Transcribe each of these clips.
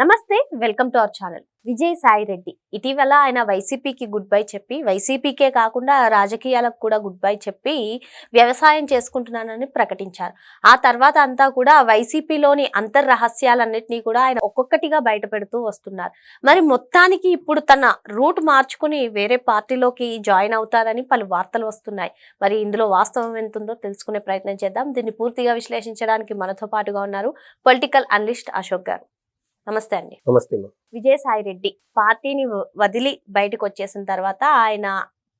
నమస్తే welcome to our channel. Vijay Sai Reddy. ఇటీవల ఆయన వైసీపీకి గుడ్ బై చెప్పి వైసీపీకే కాకుండా రాజకీయాలకు కూడా గుడ్ బై చెప్పి వ్యవసాయం చేసుకుంటున్నానని ప్రకటించారు. ఆ తర్వాత అంతా కూడా వైసీపీలోని అంతర్ రహస్యాలన్నింటినీ కూడా ఆయన ఒక్కొక్కటిగా బయటపెడుతూ వస్తున్నారు. మరి మొత్తానికి ఇప్పుడు తన రూట్ మార్చుకుని వేరే పార్టీలోకి జాయిన్ అవుతారని పలు వార్తలు వస్తున్నాయి. మరి ఇందులో వాస్తవం ఎంతుందో తెలుసుకునే ప్రయత్నం చేద్దాం. దీన్ని పూర్తిగా విశ్లేషించడానికి మనతో పాటుగా ఉన్నారు పొలిటికల్ అనలిస్ట్ అశోక్ గారు. నమస్తే అండి. నమస్తే. విజయసాయి రెడ్డి పార్టీని వదిలి బయటకు వచ్చేసిన తర్వాత ఆయన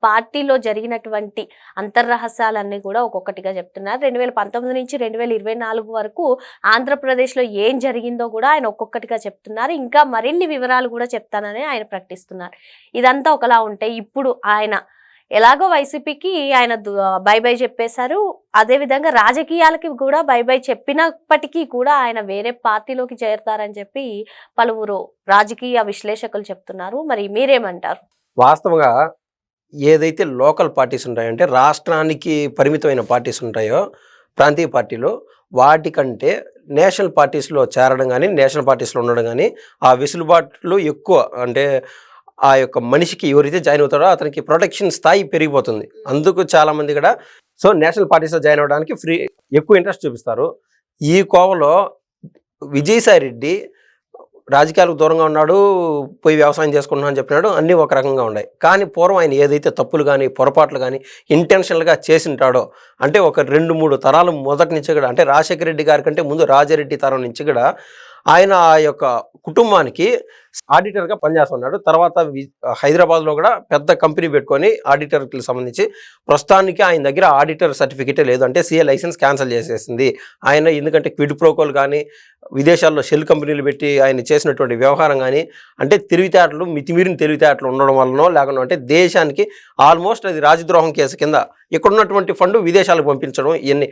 పార్టీలో జరిగినటువంటి అంతర్రహస్యాలన్నీ కూడా ఒక్కొక్కటిగా చెప్తున్నారు. రెండు వేల పంతొమ్మిది నుంచి రెండు వేల ఇరవై నాలుగు వరకు ఆంధ్రప్రదేశ్లో ఏం జరిగిందో కూడా ఆయన ఒక్కొక్కటిగా చెప్తున్నారు. ఇంకా మరిన్ని వివరాలు కూడా చెప్తానని ఆయన ప్రకటిస్తున్నారు. ఇదంతా ఒకలా ఉంటే ఇప్పుడు ఆయన ఎలాగో వైసీపీకి ఆయన బై బై చెప్పేశారు. అదేవిధంగా రాజకీయాలకి కూడా బై బై చెప్పినప్పటికీ కూడా ఆయన వేరే పార్టీలోకి చేరతారని చెప్పి పలువురు రాజకీయ విశ్లేషకులు చెప్తున్నారు. మరి మీరేమంటారు? వాస్తవంగా ఏదైతే లోకల్ పార్టీస్ ఉంటాయో అంటే రాష్ట్రానికి పరిమితమైన పార్టీస్ ఉంటాయో ప్రాంతీయ పార్టీలు వాటికంటే నేషనల్ పార్టీస్లో చేరడం కానీ నేషనల్ పార్టీస్లో ఉండడం కానీ ఆ విసులుబాట్లు ఎక్కువ. అంటే ఆ యొక్క మనిషికి ఎవరైతే జాయిన్ అవుతాడో అతనికి ప్రొటెక్షన్ స్థాయి పెరిగిపోతుంది. అందుకు చాలామంది కూడా సో నేషనల్ పార్టీస్లో జాయిన్ అవ్వడానికి ఫ్రీ ఎక్కువ ఇంట్రెస్ట్ చూపిస్తారు. ఈ కోవలో విజయసాయి రెడ్డి రాజకీయాలకు దూరంగా ఉన్నాడు పోయి వ్యవసాయం చేసుకుంటున్నా అని చెప్పినాడు అన్నీ ఒక రకంగా ఉన్నాయి. కానీ పూర్వం ఆయన ఏదైతే తప్పులు కానీ పొరపాట్లు కానీ ఇంటెన్షనల్గా చేసింటాడో అంటే ఒక రెండు మూడు తరాలు మొదటి నుంచి కూడా అంటే రాజశేఖర రెడ్డి గారి కంటే ముందు రాజారెడ్డి తరం నుంచి కూడా ఆయన ఆ యొక్క కుటుంబానికి ఆడిటర్గా పనిచేస్తున్నాడు. తర్వాత హైదరాబాద్లో కూడా పెద్ద కంపెనీ పెట్టుకొని ఆడిటర్కి సంబంధించి ప్రస్తుతానికి ఆయన దగ్గర ఆడిటర్ సర్టిఫికేటే లేదు. అంటే సిఏ లైసెన్స్ క్యాన్సిల్ చేసేసింది. ఆయన ఎందుకంటే క్విడ్ ప్రోకోల్ కానీ విదేశాల్లో షెల్ కంపెనీలు పెట్టి ఆయన చేసినటువంటి వ్యవహారం కానీ అంటే తెలివితేటలు మితిమీరిన తెలివితేటలు ఉండడం వలనో లేకుండా అంటే దేశానికి ఆల్మోస్ట్ అది రాజద్రోహం కేసు కింద ఇక్కడ ఉన్నటువంటి ఫండ్ విదేశాలకు పంపించడం ఇవన్నీ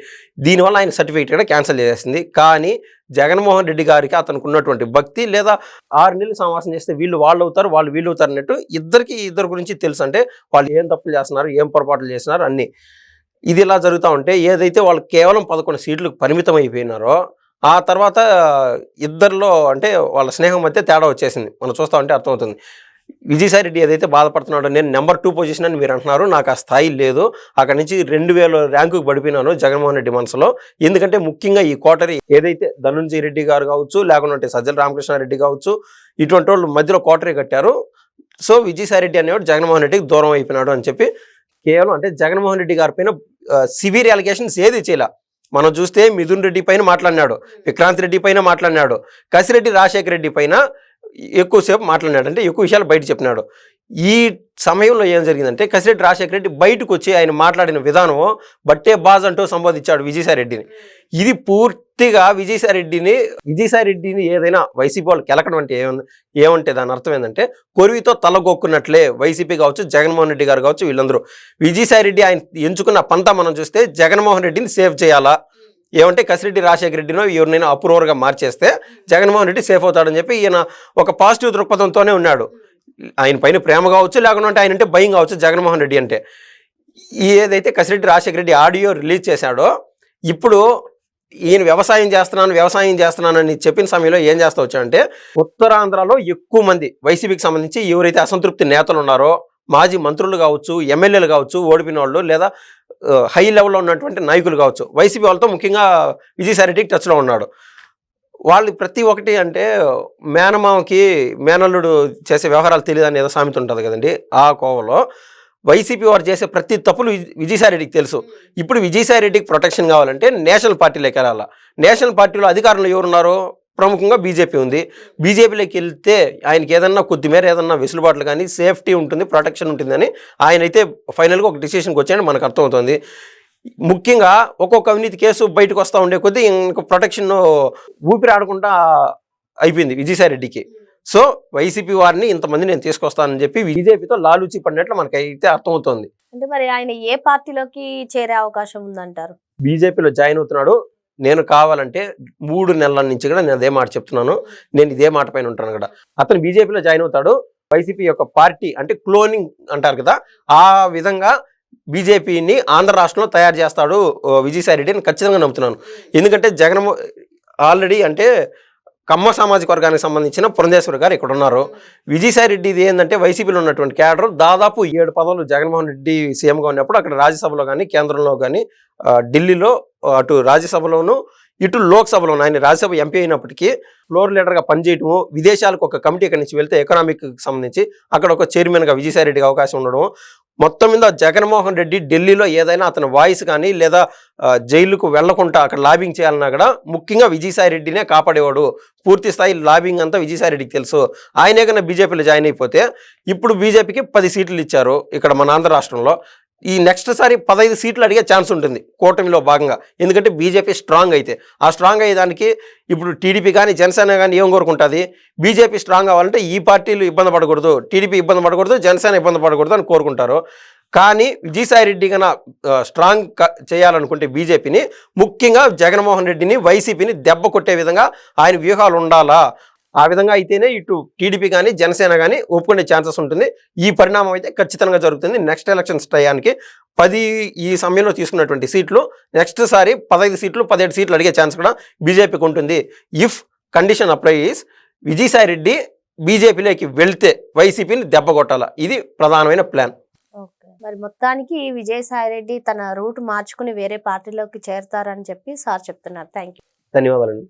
దీనివల్ల ఆయన సర్టిఫికేట్ కూడా క్యాన్సిల్ చేసేసింది. కానీ జగన్మోహన్ రెడ్డి గారికి అతనికి ఉన్నటువంటి భక్తి లేదా ఆరు నెలలు సమావేశం చేస్తే వీళ్ళు వాళ్ళు అవుతారు వాళ్ళు వీళ్ళు అవుతారు అన్నట్టు ఇద్దరికి ఇద్దరు గురించి తెలుసు అంటే వాళ్ళు ఏం తప్పులు చేస్తున్నారు ఏం పొరపాట్లు చేస్తున్నారు అన్నీ. ఇది ఇలా జరుగుతూ ఉంటే ఏదైతే వాళ్ళు కేవలం పదకొండు సీట్లకు పరిమితం అయిపోయినారో ఆ తర్వాత ఇద్దరిలో అంటే వాళ్ళ స్నేహం మధ్య తేడా వచ్చేసింది. మనం చూస్తూ ఉంటే అర్థమవుతుంది. విజయసాయి రెడ్డి ఏదైతే బాధపడుతున్నాడో నేను నెంబర్ టూ పొజిషన్ అని మీరు అంటున్నారు నాకు ఆ స్థాయి లేదు. అక్కడి నుంచి రెండు వేల ర్యాంకుకు పడిపోయినాను జగన్మోహన్ రెడ్డి మనసులో. ఎందుకంటే ముఖ్యంగా ఈ కోటరీ ఏదైతే ధనుంజయ రెడ్డి గారు కావచ్చు లేకుంటే సజ్జల రామకృష్ణారెడ్డి కావచ్చు ఇటువంటి వాళ్ళు మధ్యలో కోటరీ కట్టారు. సో విజయసాయి రెడ్డి అనేవాడు జగన్మోహన్ రెడ్డికి దూరం అయిపోయినాడు అని చెప్పి కేవలం అంటే జగన్మోహన్ రెడ్డి గారి పైన సివియర్ అలిగేషన్స్ ఏది చేయలే. మనం చూస్తే మిథున్ రెడ్డి పైన మాట్లాడినాడు విక్రాంత్ రెడ్డి పైన మాట్లాడినాడు కసిరెడ్డి రాజశేఖర రెడ్డి పైన ఎక్కువసేపు మాట్లాడినాడు అంటే ఎక్కువ విషయాలు బయట చెప్పినాడు. ఈ సమయంలో ఏం జరిగిందంటే కసిరెడ్డి రాజశేఖర రెడ్డి బయటకు వచ్చి ఆయన మాట్లాడిన విధానం బట్టే బాజ్ అంటూ సంబోధించాడు విజయసాయి రెడ్డిని. ఇది పూర్తిగా విజయసాయి రెడ్డిని విజయసాయి రెడ్డిని ఏదైనా వైసీపీ వాళ్ళు కెలకడం అంటే ఏముంది ఏమంటే దాని అర్థం ఏంటంటే కొరివితో తలగొక్కున్నట్లే వైసీపీ కావచ్చు జగన్మోహన్ రెడ్డి గారు కావచ్చు వీళ్ళందరూ. విజయసాయి రెడ్డి ఆయన ఎంచుకున్న పంత మనం చూస్తే జగన్మోహన్ రెడ్డిని సేవ్ చేయాలా? ఏమంటే కసిరెడ్డి రాజశేఖర రెడ్డినో ఎవరినైనా అప్రూవర్గా మార్చేస్తే జగన్మోహన్ రెడ్డి సేఫ్ అవుతాడని చెప్పి ఈయన ఒక పాజిటివ్ దృక్పథంతోనే ఉన్నాడు. ఆయన పైన ప్రేమ కావచ్చు లేకుంటే ఆయన అంటే భయం కావచ్చు జగన్మోహన్ రెడ్డి అంటే. ఏదైతే కసిరెడ్డి రాజశేఖర రెడ్డి ఆడియో రిలీజ్ చేశాడో ఇప్పుడు ఈయన వ్యవసాయం చేస్తున్నాను వ్యవసాయం చేస్తున్నానని చెప్పిన సమయంలో ఏం చేస్తా వచ్చాడంటే ఉత్తరాంధ్రలో ఎక్కువ మంది వైసీపీకి సంబంధించి ఎవరైతే అసంతృప్తి నేతలు ఉన్నారో మాజీ మంత్రులు కావచ్చు ఎమ్మెల్యేలు కావచ్చు ఓడిపిన వాళ్ళు లేదా హై లెవెల్లో ఉన్నటువంటి నాయకులు కావచ్చు. వైసీపీ వాళ్ళతో ముఖ్యంగా విజయసాయి రెడ్డికి టచ్లో ఉన్నాడు. వాళ్ళు ప్రతి ఒక్కటి అంటే మేనమామకి మేనల్లుడు చేసే వ్యవహారాలు తెలియదని ఏదో సామెత ఉంటుంది కదండి ఆ కోవలో. వైసీపీ వారు చేసే ప్రతి తప్పులు విజయసాయిరెడ్డికి తెలుసు. ఇప్పుడు విజయసాయిరెడ్డికి ప్రొటెక్షన్ కావాలంటే నేషనల్ పార్టీలోకి వెళ్ళాలి? నేషనల్ పార్టీలో అధికారంలో ఎవరున్నారు? ప్రముఖంగా బీజేపీ ఉంది. బీజేపీలోకి వెళ్తే ఆయనకి ఏదన్నా కొద్దిమేర ఏదన్నా వెసులుబాట్లు కానీ సేఫ్టీ ఉంటుంది ప్రొటెక్షన్ ఉంటుందని ఆయన అయితే ఫైనల్గా ఒక డిసిషన్కి వచ్చాడని మనకు అర్థమవుతుంది. ముఖ్యంగా ఒక్కొక్క అవినీతి కేసు బయటకు వస్తూ ఉండే కొద్దీ ఇంక ప్రొటెక్షన్ ఊపిరి ఆడకుండా అయిపోయింది విజయసాయి రెడ్డికి. సో వైసీపీ వారిని ఇంతమంది నేను తీసుకొస్తానని చెప్పి బీజేపీతో లాలూచి పడినట్లు మనకైతే అర్థమవుతోంది. అంటే మరి ఆయన ఏ పార్టీలోకి చేరే అవకాశం ఉందంటారు? బీజేపీలో జాయిన్ అవుతున్నాడు. నేను కావాలంటే మూడు నెలల నుంచి కూడా నేను అదే మాట చెప్తున్నాను. నేను ఇదే మాట పైన ఉంటాను కూడా అతను బీజేపీలో జాయిన్ అవుతాడు. వైసీపీ యొక్క పార్టీ అంటే క్లోనింగ్ అంటారు కదా. ఆ విధంగా బీజేపీని ఆంధ్ర రాష్ట్రంలో తయారు చేస్తాడు ఓ, విజయసాయి రెడ్డి అని ఖచ్చితంగా నమ్ముతున్నాను. ఎందుకంటే జగన్మో ఆల్రెడీ అంటే కమ్మ సామాజిక వర్గానికి సంబంధించిన పురంధేశ్వరి గారు ఇక్కడ ఉన్నారు. విజయసాయి రెడ్డి ఇది ఏంటంటే వైసీపీలో ఉన్నటువంటి క్యాడర్. దాదాపు ఏడు పదవులు జగన్మోహన్ రెడ్డి సీఎంగా ఉన్నప్పుడు అక్కడ రాజ్యసభలో కానీ కేంద్రంలో కానీ ఢిల్లీలో అటు రాజ్యసభలోను ఇటు లోక్సభలోను ఆయన రాజ్యసభ ఎంపీ అయినప్పటికీ ఫ్లోర్ లీడర్గా పనిచేయటము విదేశాలకు ఒక కమిటీ ఇక్కడి నుంచి వెళ్తే ఎకనామిక్ సంబంధించి అక్కడ ఒక చైర్మన్గా విజయసాయి రెడ్డికి అవకాశం ఉండడం మొత్తం మీద జగన్మోహన్ రెడ్డి ఢిల్లీలో ఏదైనా అతని వాయిస్ కానీ లేదా జైలుకు వెళ్ళకుండా అక్కడ లాబింగ్ చేయాలన్నా కూడా ముఖ్యంగా విజయసాయి రెడ్డినే కాపాడేవాడు. పూర్తి స్థాయి లాబింగ్ అంతా విజయసాయి రెడ్డికి తెలుసు. ఆయనే కన్నా బీజేపీలో జాయిన్ అయిపోతే ఇప్పుడు బీజేపీకి పది సీట్లు ఇచ్చారు ఇక్కడ మన ఆంధ్ర రాష్ట్రంలో. ఈ నెక్స్ట్ సారి పదహైదు సీట్లు అడిగే ఛాన్స్ ఉంటుంది కూటమిలో భాగంగా. ఎందుకంటే బీజేపీ స్ట్రాంగ్ అయితే. ఆ స్ట్రాంగ్ అయ్యేదానికి ఇప్పుడు టీడీపీ కానీ జనసేన కానీ ఏం కోరుకుంటుంది? బీజేపీ స్ట్రాంగ్ అవ్వాలంటే ఈ పార్టీలు ఇబ్బంది పడకూడదు టీడీపీ ఇబ్బంది పడకూడదు జనసేన ఇబ్బంది పడకూడదు అని కోరుకుంటారు. కానీ విజయసాయి రెడ్డి కన్నా స్ట్రాంగ్ క- చేయాలనుకుంటే బీజేపీని ముఖ్యంగా జగన్మోహన్ రెడ్డిని వైసీపీని దెబ్బ కొట్టే విధంగా ఆయన వ్యూహాలు ఉండాలా? ఆ విధంగా అయితేనే ఇటు టీడీపీ కానీ జనసేన కానీ ఒప్పుకునే ఛాన్సెస్ ఉంటుంది. ఈ పరిణామం అయితే ఖచ్చితంగా జరుగుతుంది. నెక్స్ట్ ఎలక్షన్స్ టయానికి పది ఈ సమయంలో తీసుకున్నటువంటి సీట్లు నెక్స్ట్ సారి పదహైదు సీట్లు పదిహేడు సీట్లు అడిగే ఛాన్స్ కూడా బీజేపీకి ఉంటుంది. If condition apply Vijayasai Reddy బీజేపీలోకి వెళ్తే వైసీపీని దెబ్బ కొట్టాల? ఇది ప్రధానమైన ప్లాన్ ఓకే. మరి మొత్తానికి విజయసాయి రెడ్డి తన రూట్ మార్చుకుని వేరే పార్టీలోకి చేరతారని చెప్పి సార్ చెప్తున్నారు. థ్యాంక్ యూ ధన్యవాదాలండి.